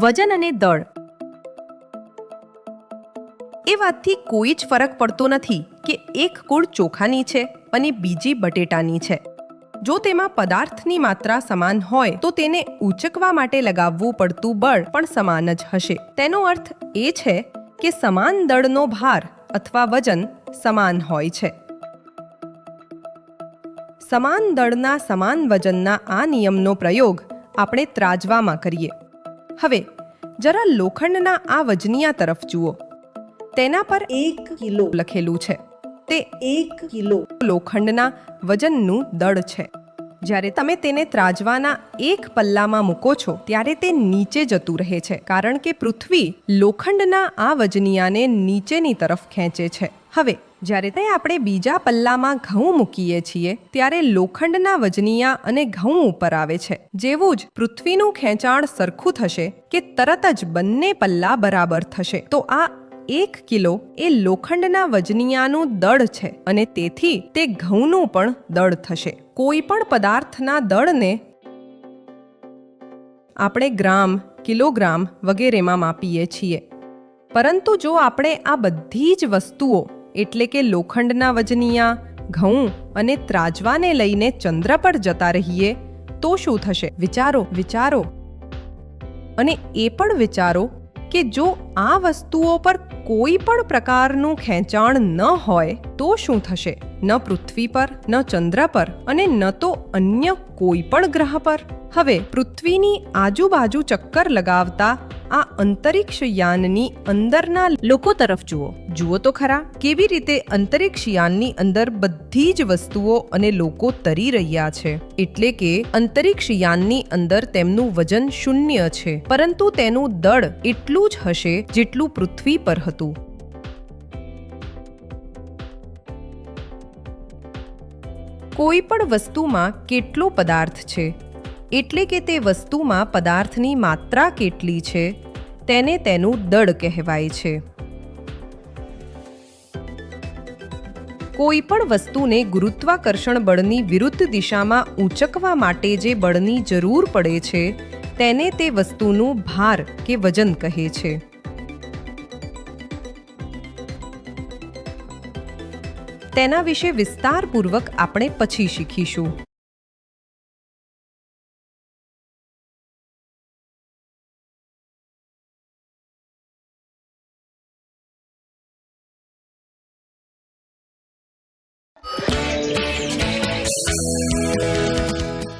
વજન અને દળ. એ વાતથી કોઈ જ ફરક પડતો નથી કે એક કુળ ચોખાની છે અને બીજી બટેટાની છે. જો તેમાં પદાર્થની માત્રા સમાન હોય, તો તેને ઉચકવા માટે લગાવવું પડતું બળ પણ સમાન જ હશે. તેનો અર્થ એ છે કે સમાન દળનો ભાર અથવા વજન સમાન હોય છે. સમાન દળના સમાન વજનના આ નિયમનો પ્રયોગ આપણે ત્રાજવામાં કરીએ. હવે, જરા લોખંડના આ વજનિયા તરફ જુઓ. તેના પર એક કિલો લખેલું છે. તે એક કિલો લોખંડના વજનનું દળ છે. જ્યારે તમે તેને ત્રાજવાના એક પલ્લામાં મૂકો છો, ત્યારે તે નીચે જતું રહે છે, કારણ કે પૃથ્વી લોખંડના આ વજનિયાને નીચેની તરફ ખેંચે છે. હવે જ્યારે તે આપણે બીજા પલ્લામાં ઘઉં મૂકીએ છીએ, ત્યારે લોખંડના વજનીયા અને ઘઉં ઉપર આવે છે. જેવું જ પૃથ્વીનું ખેંચાણ સરખું થશે કે તરત જ બંને પલ્લા બરાબર થશે. તો આ એક કિલો એ લોખંડના વજનીયાનું દળ છે અને તેથી તે ઘઉંનું પણ દળ થશે. કોઈ પણ પદાર્થના દળને આપણે ગ્રામ, કિલોગ્રામ વગેરેમાં માપીએ છીએ. પરંતુ જો આપણે આ બધી જ વસ્તુઓ એટલે કે લોખંડના વજનિયા, ઘઉં અને ત્રાજવાને લઈને ચંદ્ર પર જતા રહીએ, તો શું થશે? વિચારો વિચારો. અને એ પણ વિચારો કે જો આ વસ્તુઓ પર કોઈ પણ પ્રકારનું ખેંચાણ ન હોય, તો શું થશે? ન પૃથ્વી પર, ન ચંદ્ર પર અને ન તો અન્ય કોઈ પણ ગ્રહ પર. હવે પૃથ્વીની આજુબાજુ ચક્કર લગાવતા આ અંતરિક્ષ યાનની અંદરના લોકો તરફ જુઓ. જુઓ તો ખરા, કેવી રીતે અંતરિક્ષ યાનની અંદર બધી જ વસ્તુઓ અને લોકો તરી રહ્યા છે. એટલે કે અંતરિક્ષ યાનની અંદર તેમનું વજન શૂન્ય છે, પરંતુ તેનું દળ એટલું જ હશે જેટલું પૃથ્વી પર હતું. કોઈ પણ વસ્તુમાં કેટલો પદાર્થ છે? એટલે કે તે વસ્તુમાં પદાર્થની માત્રા કેટલી છે, તેને તેનું દળ કહેવાય છે. કોઈ પણ વસ્તુને ગુરુત્વાકર્ષણ બળની વિરુદ્ધ દિશામાં ઊંચકવા માટે જે બળની જરૂર પડે છે, તેને તે વસ્તુનું ભાર કે વજન કહે છે. તેના વિશે વિસ્તારપૂર્વક આપણે પછી શીખીશું.